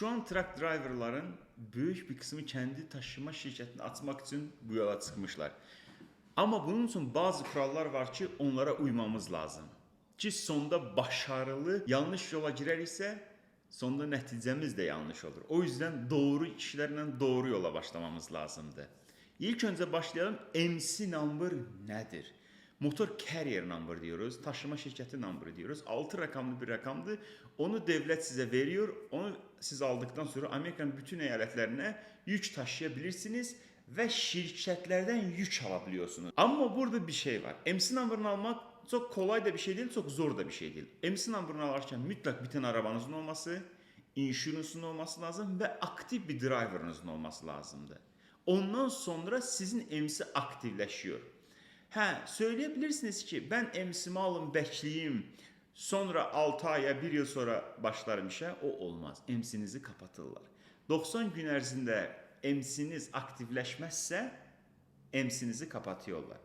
Şu an truck driverların büyük bir kısmı kendi taşıma şirketini açmak için bu yola çıkmışlar. Ama bunun için bazı kurallar var ki onlara uymamız lazım. Ki sonda başarılı yanlış yola girerse sonda neticemiz de yanlış olur. O yüzden doğru kişilerle doğru yola başlamamız lazımdı. İlk önce başlayalım MC number nedir? Motor carrier number diyoruz, taşıma şirketi number diyoruz. 6 rakamlı bir rakamdır. Onu devlet size veriyor. Onu siz aldıktan sonra Amerika'nın bütün eyaletlerine yük taşıyabilirsiniz ve şirketlerden yük alabiliyorsunuz. Ama burada bir şey var. MC number'ını almak çok kolay da bir şey değil, çok zor da bir şey değil. MC number'ını alırken mutlak bir tane arabanızın olması, insurance'ın olması lazım ve aktif bir driver'ınızın olması lazımdı. Ondan sonra sizin MC aktifleşiyor. Hə, söyleyebilirsiniz ki, ben emsimi alım, bekleyeyim, sonra 6 aya, 1 yıl sonra başlarım işe. O olmaz. Emsinizi kapatırlar. 90 gün ərzində emsiniz aktifləşməzsə, emsinizi kapatıyorlar.